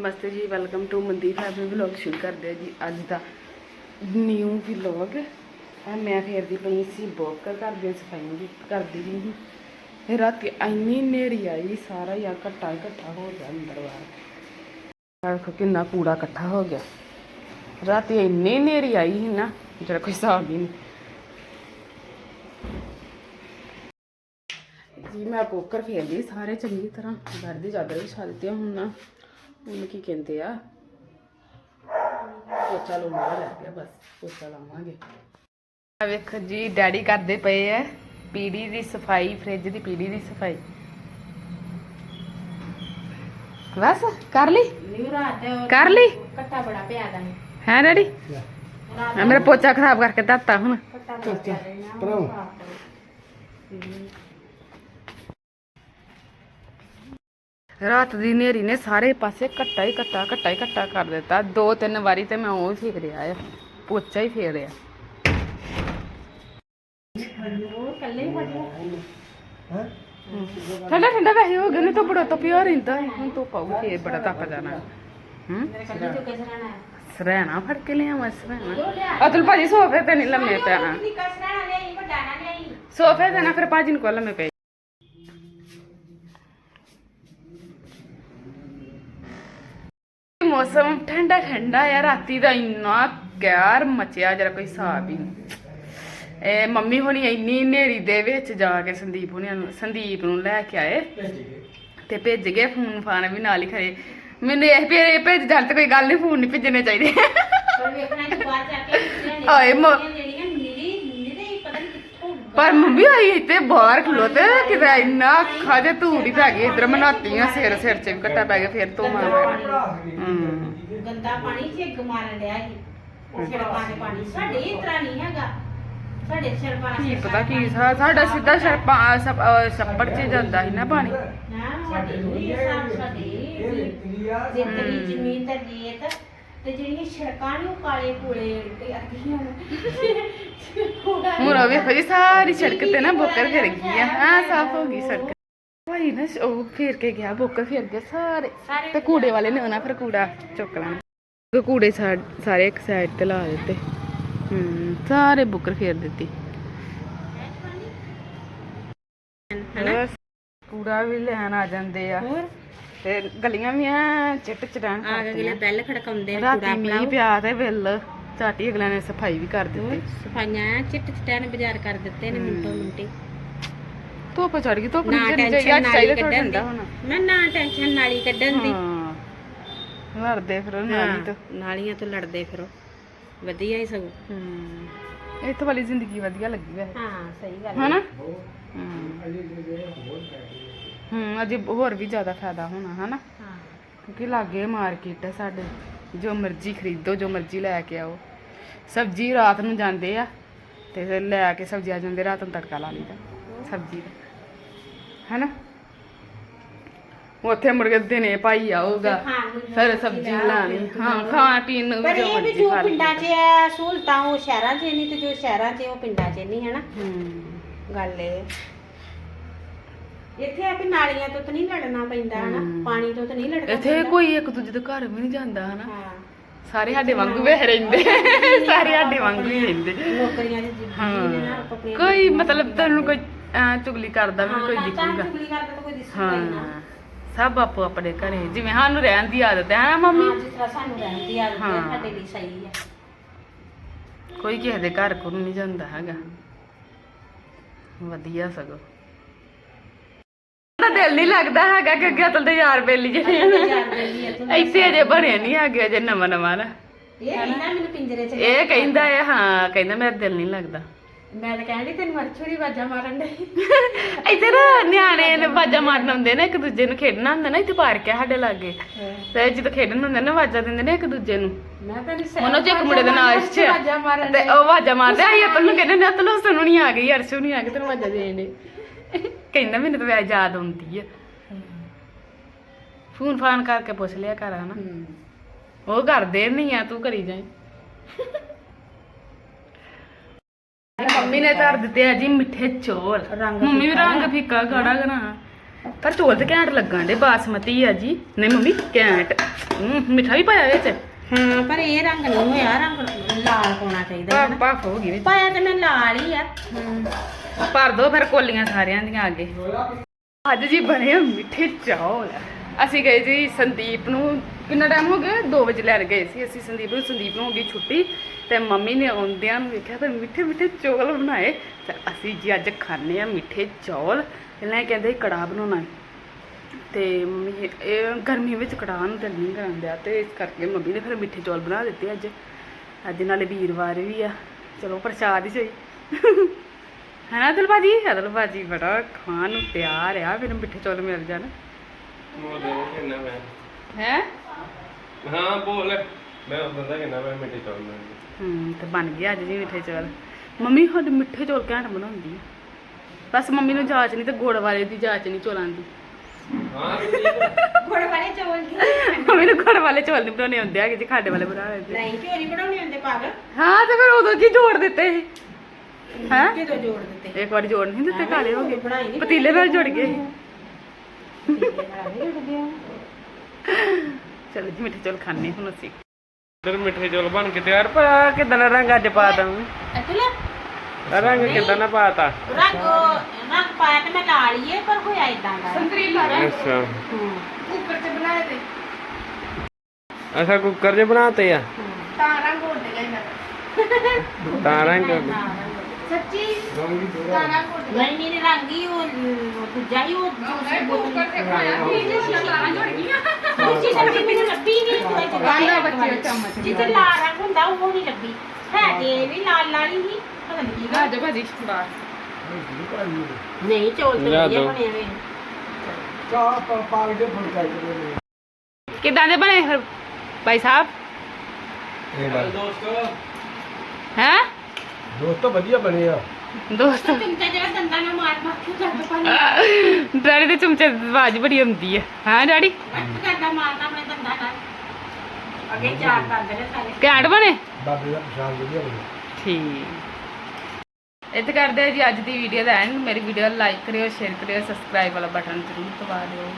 Namaste ji welcome to Mandeep happy vlog ਸ਼ੁਰੂ ਕਰਦੇ ਹਾਂ ਜੀ ਅੱਜ ਦਾ ਨਿਊ ਵਲੌਗ ਆ ਮੈਂ ਫੇਰਦੀ ਪਈ ਸੀ ਬੋਕਰ ਕਰਦੀ ਹਾਂ ਸਫ਼ਾਈ ਜੀ ਕਰਦੀ ਰਹੀ ਸੀ। ਫਿਰ ਰਾਤੀ ਇੰਨੀ ਨੇਰੀ ਆਈ, ਸਾਰਾ ਹੀ ਆ ਘੱਟਾ ਇਕੱਠਾ ਹੋ ਗਿਆ ਅੰਦਰ ਬਾਹਰ। ਦੇਖੋ ਕਿੰਨਾ ਕੂੜਾ ਇਕੱਠਾ ਹੋ ਗਿਆ। ਰਾਤੀ ਇੰਨੀ ਨੇਰੀ ਆਈ ਸੀ ਨਾ, ਜਿਹੜਾ ਕੋਈ ਹਿਸਾਬ ਹੀ ਨਹੀਂ। ਜੀ, ਮੈਂ ਪੋਕਰ ਫੇਰਦੀ ਸਾਰੇ ਚੰਗੀ ਤਰ੍ਹਾਂ, ਘਰ ਦੀ ਚਾਦਰ ਵਿਛਾ ਦਿੱਤੀ ਆ ਹੁਣ ਨਾ। ਹੁਣ ਕੀ ਕਹਿੰਦੇ ਆ? ਪੋਚਾ ਲਾਉਣਾ ਰਹਿ ਗਿਆ ਬਸ ਪੋਚਾ ਲਾਵਾਂਗੇ। ਆ ਵੇਖੋ ਜੀ ਡੈਡੀ ਕਰਦੇ ਪਏ ਐ ਪੀੜੀ ਦੀ ਸਫ਼ਾਈ ਫ੍ਰਿਜ ਦੀ ਪੀੜੀ ਦੀ ਸਫ਼ਾਈ। ਬਸ ਕਰ ਲਈ? ਰਾਤ ਕਰ ਲਈ? ਕੱਟਾ ਬੜਾ ਪਿਆ ਦਾ ਹੈ ਡੈਡੀ? ਮੇਰਾ ਪੋਚਾ ਖਰਾਬ ਕਰਕੇ ਦਿੱਤਾ ਹੁਣ। ਕੱਟਾ ਬੜਾ ਰਾਤ ਦੀ ਨੇਰੀ ਨੇ ਸਾਰੇ ਪਾਸੇ ਘੱਟਾ ਹੀ ਘੱਟਾ ਘੱਟਾ ਹੀ ਘੱਟਾ ਕਰ ਦਿੱਤਾ। ਦੋ ਤਿੰਨ ਵਾਰੀ ਤੇ ਮੈਂ ਉਹ ਹੀ ਫੇਰਿਆ ਆ ਪੋਚਾ ਹੀ ਫੇਰਿਆ ਉਹ ਕੱਲੇ ਹੀ ਫੜਿਆ ਠੰਡਾ ਠੰਡਾ ਵੈਸੇ ਹੋ ਗਿਆ ਨਹੀਂ ਤਾਂ ਬੜਾ ਤਪਿਆ ਰਹਿੰਦਾ ਹੈ। ਹੁਣ ਤੋਂ ਪਾਉ ਫੇਰ ਬੜਾ ਤਪ ਜਾਣਾ। ਹੂੰ? ਸਰੈਣਾ ਫੜ ਕੇ ਲਿਆ ਮੈਂ ਸਰੈਣਾ ਅਤੁਲ ਭਾਜੀ ਸੋਫੇ ਤੇ ਨਹੀਂ ਲੰਮੇ ਪੈਣਾ। ਸੋਫੇ ਤੇ ਨਾ ਫਿਰ ਭਾਜੀ ਨੂੰ ਕੋਲ ਲੰਮੇ ਪਏ ਮੌਸਮ ਠੰਡਾ ਠੰਡਾ ਆ ਰਾਤੀ ਦਾ ਇੰਨਾ ਕਹਿਰ ਮਚਿਆ ਜਰਾ ਕੋਈ ਹਿਸਾਬ ਹੀ ਨਹੀਂ। ਇਹ ਮੰਮੀ ਹੋਣੀ ਇੰਨੀ ਨੇਰੀ ਦੇ ਵਿੱਚ ਜਾ ਕੇ ਸੰਦੀਪ ਹੋਣੀ ਨੂੰ ਸੰਦੀਪ ਨੂੰ ਲੈ ਕੇ ਆਏ ਤੇ ਭੇਜ ਗਏ ਫੋਨ ਫਾਨ ਵੀ ਨਾਲ ਹੀ ਖਰੇ। ਮੈਨੂੰ ਇਹ ਵੀ ਇਹ ਭੇਜ ਜਾਣ ਤੇ ਕੋਈ ਗੱਲ ਨਹੀਂ ਫੋਨ ਨਹੀਂ ਭੇਜਣੇ ਚਾਹੀਦੇ। ਪਰ ਵੇਖਣਾ ਕਿ ਬਾਹਰ ਜਾ ਕੇ ਲਿਆਉਣੀਆਂ ਹਾਏ ਮ- ਜਿਹੜੀਆਂ ਨੀਰੀ ਨੀਰੇ ਹੀ ਪਤਾ ਨਹੀਂ ਕਿੱਥੋਂ ਪਰ ਮੰਮੀ ਆਈ ਇੱਥੇ ਬਾਹਰ ਖਲੋਤੇ ਕਿਤੇ ਇੰਨਾ ਅੱਖਾਂ ਧੂੜ ਹੀ ਪੈ ਗਈ ਇਧਰ ਮਨਾਤੀਆਂ ਸਿਰ ਸਿਰ 'ਚ ਵੀ ਕੱਟਾ ਪੈ ਗਿਆ ਫਿਰ ਤੋਂ ਮਾਰ ਹੂੰ। ਗੰਦਾ ਪਾਣੀ ਝਿੱਗ ਮਾਰਨ ਡਿਆ ਸੀ। ਸੜਕਾਂ ਦੇ ਪਾਣੀ ਸਾਡੇ ਇਸ ਤਰ੍ਹਾਂ ਨਹੀਂ ਹੈਗਾ। ਸਾਡੇ ਸੜਕਾਂ ਕੀ ਪਤਾ ਕੀ ਸਾ- ਸਾਡਾ ਸਿੱਧਾ ਛੱਪਾ ਛੱਪੜ 'ਚ ਜਾਂਦਾ ਸੀ ਨਾ ਪਾਣੀ। ਨਾ ਸਾਡੇ ਨਹੀਂ ਹਿਸਾਬ ਸਾਡੇ ਜਿੱਤਰੀ ਜ਼ਮੀਨ ਤੇ ਰੇਤ ਤੇ ਜਿਹੜੀਆਂ ਸੜਕਾਂ ਨੇ ਉਹ ਕਾਲੇ ਤੇ ਅੱਧੀਆਂ ਹੁਣ ਉਹ ਵੇਖੋ ਜੀ ਸਾਰੀ ਸੜਕ ਤੇ ਨਾ ਬੋਕਰ ਫਿਰ ਗਈ ਆ। ਹਾਂ ਸਾਫ਼ ਹੋ ਗਈ ਸੜਕ। ਭਾਈ ਨਾ ਉਹ ਫੇਰ ਕੇ ਗਿਆ ਬੋਕਰ ਫਿਰ ਗਿਆ ਸਾਰੇ। ਤੇ ਕੂੜੇ ਵਾਲੇ ਨੇ ਉਹਨਾਂ ਫਿਰ ਕੂੜਾ ਚੁੱਕ ਲੈਣਾ। ਕੂੜੇ ਸਾਰੇ ਇੱਕ ਸਾਈਡ ਤੇ ਲਾ ਦਿੱਤੇ। ਹੂੰ ਸਾਰੇ ਬੁੱਕਰ ਫੇਰ ਦਿੱਤੀ। ਕੂੜਾ ਵੀ ਲੈਣ ਆ ਜਾਂਦੇ ਆ। ਹੋਰ? ਤੇ ਗਲੀਆਂ ਵੀ ਆ ਚਿੱਟ ਚੜਾਣ ਆ ਅਗਲੇ ਬੈਲ ਖੜਕਾਉਂਦੇ ਨੇ ਰਾਤੀ ਮੀਂਹ ਪਿਆ ਤੇ ਬਿੱਲ। ਝਾਟੀ ਅਗਲਿਆਂ ਨੇ ਸਫ਼ਾਈ ਵੀ ਕਰ ਦਿੱਤੀ। ਸਫਾਈਆਂ ਚਿੱਟ ਚਿੱਟਿਆਂ ਨੇ ਬਾਜ਼ਾਰ ਕਰ ਦਿੱਤੇ ਨੇ ਮਿੰਟੋ ਮਿੰਟੀ। ਧੁੱਪ ਚੜ ਗਈ ਧੁੱਪ ਨਹੀਂ ਚੜੀ ਚਾਹੀਦੀ ਚਾਹੀਦਾ ਥੋੜਾ ਠੰਡਾ ਹੋਣਾ। ਮੈਂ ਨਾ ਟੈਨਸ਼ਨ ਨਾਲੀ ਕੱਢਣ ਦੀ। ਹਾਂ ਲੜਦੇ ਫਿਰ ਨਾਲੀ ਤੋਂ। ਹਾਂ, ਨਾਲੀਆਂ ਤੋਂ ਲੜਦੇ ਫਿਰੋ। ਵਧੀਆ ਹੀ ਸਗੋਂ। ਹੂੰ ਇੱਥੇ ਵਾਲੀ ਜ਼ਿੰਦਗੀ ਵਧੀਆ ਲੱਗੀ ਵੈਸੇ। ਹਾਂ ਸਹੀ ਗੱਲ ਹਨਾ? ਹੂੰ। ਅਜੇ ਹੋਰ ਵੀ ਜ਼ਿਆਦਾ ਫਾਇਦਾ ਹੋਣਾ ਹਨਾ? ਹਾਂ। ਕਿਉਂਕਿ ਲਾਗੇ ਮਾਰਕੀਟ ਹੈ ਸਾਡੇ। ਜੋ ਮਰਜ਼ੀ ਖਰੀਦੋ ਜੋ ਮਰਜ਼ੀ ਲੈ ਕੇ ਆਓ। ਸਬਜ਼ੀ ਰਾਤ ਨੂੰ ਜਾਂਦੇ ਆ ਤੇ ਫਿਰ ਲੈ ਕੇ ਸਬਜ਼ੀ ਆ ਜਾਂਦੇ ਰਾਤ ਨੂੰ ਤੜਕਾ ਲਾ ਲਈਦਾ ਸਬਜ਼ੀ ਦਾ। ਹਨਾ? ਉੱਥੇ ਕੇ ਦਿਨੇ ਭਾਈ ਆਊਗਾ ਫਿਰ ਸਬਜ਼ੀ ਲਾਣੀ ਹਾਂ ਖਾਣ ਪੀਣ ਨੂੰ ਪਰ ਵੀ ਜੋ ਇਹ ਵੀ ਜੋ ਪਿੰਡਾਂ 'ਚ ਹੈ ਸਹੂਲਤਾਂ ਉਹ ਸ਼ਹਿਰਾਂ 'ਚ ਨਹੀਂ ਤੇ ਜੋ ਸ਼ਹਿਰਾਂ 'ਚ ਉਹ ਪਿੰਡਾਂ 'ਚ ਨਹੀਂ ਹੈ ਨਾ ਹੂੰ। ਗੱਲ ਇਹ। ਇੱਥੇ ਆ ਵੀ ਨਾਲੀਆਂ ਤੋਂ ਤਾਂ ਨਹੀਂ ਲੜਨਾ ਪੈਂਦਾ ਹਨਾ? ਪਾਣੀ ਤੋਂ ਤਾਂ ਨਹੀਂ ਲੜਨਾ ਇੱਥੇ ਕੋਈ ਇੱਕ ਦੂਜੇ ਦੇ ਘਰ ਵੀ ਨਹੀਂ ਜਾਂਦਾ ਹਨਾ? ਹਾਂ। ਸਾਰੇ ਸਾਡੇ ਵਾਂਗੂ ਵੇਖ ਰਹਿੰਦੇ। ਸਾਰੇ ਸਾਡੇ ਵਾਂਗੂ ਹੀ ਰਹਿੰਦੇ। ਨੌਕਰੀਆਂ ਦੀ ਜ਼ਿੰਦਗੀ ਨੇ ਨਾ ਆਪਣੀਆਂ ਕੋਈ ਮਤਲਬ ਤੈਨੂੰ ਕੋਈ ਐਂ ਚੁਗਲੀ ਕਰਦਾ ਵੀ ਕੋਈ ਤਾਂ ਦਿਖੂਗਾ ਚੁਗਲੀ ਕਰਦਾ ਤਾਂ ਕੋਈ ਦਿਸੂਗਾ ਹੀ। ਨਾ। ਹਾਂ ਸਭ ਆਪੋ ਆਪਣੇ ਘਰੇ। ਜਿਵੇਂ ਸਾਨੂੰ ਰਹਿਣ ਦੀ ਆਦਤ ਹੈ ਹਾਂ ਮੰਮੀ? ਹਾਂ ਜਿਸ ਤਰ੍ਹਾਂ ਸਾਨੂੰ ਰਹਿਣ ਦੀ ਆਦਤ ਹੈ ਹਾਂ। ਸਾਡੇ ਲਈ ਸਹੀ ਹੈ। ਕੋਈ ਕਿਸੇ ਦੇ ਘਰ ਕੋਲ ਨਹੀਂ ਜਾਂਦਾ ਹੈਗਾ। ਵਧੀਆ ਸਗੋ। ਤਾਂ ਦਿਲ ਨਹੀਂ ਲੱਗਦਾ ਹੈਗਾ ਕਿਉਂਕਿ ਅਤਲ ਦੇ ਯਾਰ ਬੇਲੀ ਜਿਹੜੇ ਆ ਨਾ, ਤੂੰ ਇੱਥੇ ਅਜੇ ਬਣੇ ਨਹੀਂ ਹੈਗੇ ਅਜੇ ਨਵਾਂ ਨਵਾਂ ਨਾ। ਇਹ ਕਹਿੰਦਾ ਮੈਨੂੰ ਪਿੰਜਰੇ 'ਚ ਇਹ ਕਹਿੰਦਾ ਹੈ ਹਾਂ ਕਹਿੰਦਾ ਮੇਰਾ ਦਿਲ ਨਹੀਂ ਲੱਗਦਾ। ਮੈਂ ਤਾਂ ਕਹਿੰਦੀ ਤੈਨੂੰ ਮਰਛੜੀ ਵਾਜਾ ਮਾਰਨ ਦੇ ਇੱਥੇ ਨਾ ਨਿਆਣੇ ਨੇ ਵਾਜਾ ਮਾਰਨ ਆਉਂਦੇ ਨੇ ਇੱਕ ਦੂਜੇ ਨੂੰ ਖੇਡਣਾ ਹੁੰਦਾ ਨਾ ਇੱਥੇ ਪਾਰਕ ਹੈ ਸਾਡੇ ਲਾਗੇ। ਤੇ ਜਦੋਂ ਖੇਡਣ ਹੁੰਦੇ ਨੇ ਵਾਜਾ ਦਿੰਦੇ ਨੇ ਇੱਕ ਦੂਜੇ ਨੂੰ। ਮੈਂ ਉਹਨਾਂ ਚ ਇੱਕ ਮੁੰਡੇ ਦਾ ਨਾਮ ਅਰਸ਼ ਵਾਜਾ ਮਾਰਨ ਤੇ ਉਹ ਵਾਜਾ ਮਾਰਦਾ ਆਈ ਅਤਲ ਨੂੰ ਕਹਿੰਦੇ ਨੇ ਅਤਲ ਹੁਸਨ ਨਹੀਂ ਆ ਗਈ ਅਰਸ਼ ਨਹੀਂ ਆ ਗਈ ਤੈਨੂੰ ਵਾਜਾ ਦੇਣ ਦੇ ਕਹਿੰਦਾ ਮੈਨੂੰ ਤਾਂ ਵੈਸੇ ਯਾਦ ਆਉਂਦੀ ਆ। ਫੋਨ ਫਾਨ ਕਰਕੇ ਪੁੱਛ ਲਿਆ ਕਰ ਹਨਾ। ਉਹ ਕਰਦੇ ਨਹੀਂ ਆ ਤੂੰ ਕਰੀ ਜਾਏ ਮੰਮੀ ਨੇ ਧਰ ਦਿੱਤੇ ਆ ਜੀ ਮਿੱਠੇ ਚੋਲ। ਰੰਗ ਮੰਮੀ ਵੀ ਰੰਗ ਫਿੱਕਾ ਗਾੜਾ ਗਣਾ ਪਰ ਚੋਲ ਤੇ ਘੈਂਟ ਲੱਗਣ ਦੇ ਬਾਸਮਤੀ ਆ ਜੀ। ਨਹੀਂ ਮੰਮੀ ਘੈਂਟ। ਮਿੱਠਾ ਵੀ ਪਾਇਆ ਵਿੱਚ? ਹਾਂ ਪਰ ਇਹ ਰੰਗ ਨਹੀਂ ਹੋਇਆ। ਰੰਗ ਲਾਲ ਹੋਣਾ ਚਾਹੀਦਾ ਹੈ ਨਾ। ਪਾਫ ਹੋ ਗਈ ਵਿੱਚ। ਪਾਇਆ ਤੇ ਮੈਂ ਲਾਲ ਹੀ ਆ। ਭਰ ਦੋ ਫਿਰ ਕੋਲੀਆਂ ਸਾਰਿਆਂ ਦੀਆਂ ਅੱਗੇ। ਅੱਜ ਜੀ ਬਣੇ ਆ ਮਿੱਠੇ ਚੌਲ। ਅਸੀਂ ਗਏ ਜੀ ਸੰਦੀਪ ਨੂੰ, ਕਿੰਨਾ ਟਾਈਮ ਹੋ ਗਿਆ? 2 ਵਜੇ ਲੈਣ ਗਏ ਸੀ ਅਸੀਂ ਸੰਦੀਪ ਨੂੰ। ਸੰਦੀਪ ਨੂੰ ਹੋ ਗਈ ਛੁੱਟੀ ਤੇ ਮੰਮੀ ਨੇ ਆਉਂਦਿਆਂ ਨੂੰ ਵੇਖਿਆ ਫਿਰ ਮਿੱਠੇ ਮਿੱਠੇ ਚੌਲ ਬਣਾਏ। ਤੇ ਅਸੀਂ ਜੀ ਅੱਜ ਖਾਣੇ ਆ ਮਿੱਠੇ ਚੌਲ। ਪਹਿਲਾਂ ਇਹ ਕਹਿੰਦੇ ਸੀ ਕੜਾਹ ਬਣਾਉਣਾ। ਹੈ। ਤੇ ਮੰਮੀ ਇਹ ਗਰਮੀ ਵਿੱਚ ਕੜਾਹ ਨੂੰ ਦਿਲ ਨਹੀਂ ਕਰਾਂਦਿਆ ਤੇ ਇਸ ਕਰਕੇ ਮੰਮੀ ਨੇ ਫਿਰ ਮਿੱਠੇ ਚੌਲ ਬਣਾ ਦਿੱਤੇ ਅੱਜ। ਅੱਜ ਨਾਲੇ ਵੀਰਵਾਰ ਵੀ ਆ। ਚਲੋ ਪ੍ਰਸ਼ਾਦ ਹੀ ਸਹੀ। ਹੈਨਾ ਅਦਲ ਭਾਜੀ ਅਦਲ ਭਾਜੀ ਬੜਾ ਖਾਣ ਨੂੰ ਤਿਆਰ ਆ ਮੈਨੂੰ ਮਿੱਠੇ ਚੌਲ ਮਿਲ ਜਾਣ। ਬੋਲ ਦੇ ਕਿੰਨਾ ਮੈਂ? ਹੈ? ਹਾਂ ਬੋਲ। ਮੈਂ ਬੰਦਾ ਕਿੰਨਾ ਮੈਂ ਮਿੱਟੀ ਚੌਲ ਮੈਂ ਹੂੰ ਤੇ ਬਣ ਗਿਆ ਅੱਜ ਜੀ ਮਿੱਠੇ ਚੌਲ। ਮੰਮੀ ਸਾਡੇ ਮਿੱਠੇ ਚੌਲ ਘੈਂਟ ਬਣਾਉਂਦੀ ਆ। ਬਸ ਮੰਮੀ ਨੂੰ ਜਾਚ ਨਹੀਂ ਤੇ ਗੁੜ ਵਾਲੇ ਦੀ ਜਾਚ ਨਹੀਂ ਚੌਲਾਂ ਦੀ। ਹਾਂ ਗੁੜ ਵਾਲੇ ਚੌਲ ਨਹੀਂ ਮੰਮੀ ਨੂੰ ਗੁੜ ਵਾਲੇ ਚੌਲ ਨਹੀਂ ਬਣਾਉਣੇ ਹੁੰਦੇ ਹੈਗੇ ਜੀ ਖਾਡੇ ਵਾਲੇ ਬਣਾ ਲੈਂਦੇ। ਨਹੀਂ ਕਿਉਂ ਨਹੀਂ ਬਣਾਉਣੇ ਹੁੰਦੇ ਪਾਗਲ। ਹਾਂ ਤੇ ਫਿਰ ਉਦੋਂ ਕੀ ਜੋੜ ਦਿੱਤੇ ਸੀ? ਹੈਂ? ਕਿਦੋਂ ਜੋੜ ਦਿੱਤੇ? ਇੱਕ ਵਾਰੀ ਜੋੜ ਨਹੀਂ ਦਿੱਤੇ ਕਾਲੇ ਹੋ ਗਏ। ਪਤੀਲੇ ਨਾਲ ਜੁੜ ਗਏ। ਆ। ਚਲੋ ਜੀ ਮਿੱਠੇ ਚੌਲ ਖਾਣੇ ਹੁਣ ਅਸੀਂ। ਇਧਰ ਮਿੱਠੇ ਚੌਲ ਬਣ ਕੇ ਤਿਆਰ ਪਰ ਕਿਦਾਂ ਦਾ ਰੰਗ ਅੱਜ ਪਾਤਾ ਇੱਥੇ ਲੈ। ਰੰਗ ਕਿਦਾਂ ਦਾ ਪਾਤਾ ਰੰਗ ਰੰਗ ਪਾਇਆ ਤੇ ਮੈਂ ਲਾਲ ਹੀ ਹੈ ਪਰ ਹੋਇਆ ਇਦਾਂ ਦਾ। ਸੰਤਰੀ ਲਾਰਾ ਅੱਛਾ। ਕੁੱਕਰ 'ਚ ਬਣਾਏ ਤੇ। ਅੱਛਾ ਕੁੱਕਰ 'ਚ ਬਣਾਤੇ ਆ? ਤਾਂ ਰੰਗ ਉੱਡ ਗਿਆ ਇਹਨਾਂ ਤਾਂ ਰੰਗ ਸੱਚੀ? ਤਾਂ ਰੰਗ ਉੱਡ ਨਹੀਂ ਨਹੀਂ ਰੰਗ ਹੀ ਉਹ ਉਹ ਦੂਜਾ ਹੀ ਉਹ ਦੂਸਰੀ ਬੋਤਲ ਤੇ ਖਾਇਆ ਵੀ ਜੇ ਲਾਰਾਂ ਜੁੜ ਗਈਆਂ। ਜਿੱਥੇ ਲੱਭੀ ਮੈਨੂੰ ਲੱਭੀ ਨਹੀਂ ਕੋਈ ਤੇ ਆਂਦਾ ਬੱਚੇ ਉਹ ਚਮਚ ਦੀ ਜਿੱਥੇ ਲਾਲ ਰੰਗ ਹੁੰਦਾ ਉਹ ਨਹੀਂ ਲੱਭੀ। ਹੈ ਤੇ ਇਹ ਵੀ ਲਾਲ ਲਾਲ ਹੀ ਸੀ। ਪਤਾ ਨਹੀਂ ਕੀ ਆ ਗੱਲ। ਜਾ ਭਾਜੀ ਬਾਹਰ। ਨਹੀਂ ਚੌਲ ਤੇ ਲਿਆ ਵਧੀਆ ਦਿਓ। ਬਣੇ ਹੋਏ ਕਿਦਾਂ ਦੇ ਬਣੇ ਫਿਰ ਭਾਈ ਸਾਹਿਬ? ਦੋਸਤੋ। ਹੈ? ਦੋਸਤੋ ਵਧੀਆ ਬਣੇ ਆ। ਦੋਸਤ। ਚਮਚਾ ਜਿਹੜਾ ਦੰਦਾਂ ਨਾਲ ਮਾਰ ਮਾਰ ਕੇ ਜੱਟ ਪਾਣੀ ਡੈਡੀ ਦੇ ਚਮਚੇ ਦੀ ਆਵਾਜ਼ ਬੜੀ ਆਉਂਦੀ ਹੈ ਹਾਂ ਡੈਡੀ? ਅੱਟ ਕਰਦਾ ਮਾਰਨਾ ਆਪਣੇ ਦੰਦਾਂ ਨਾਲ। ਅੱਗੇ ਚਾਰ ਕਰਦੇ ਨੇ ਸਾਰੇ। ਘੈਂਟ ਬਣੇ? ਬਾਬੇ ਦਾ ਪ੍ਰਸ਼ਾਦ ਵਧੀਆ ਬਣਿਆ ਠੀਕ। ਇੱਥੇ ਕਰਦੇ ਆ ਜੀ ਅੱਜ ਦੀ ਵੀਡੀਓ ਦਾ ਐਂਡ ਮੇਰੀ ਵੀਡੀਓ ਲਾਈਕ ਕਰਿਓ ਸ਼ੇਅਰ ਕਰਿਓ ਸਬਸਕ੍ਰਾਈਬ ਵਾਲਾ ਬਟਨ ਜ਼ਰੂਰ ਦਬਾ ਦਿਓ।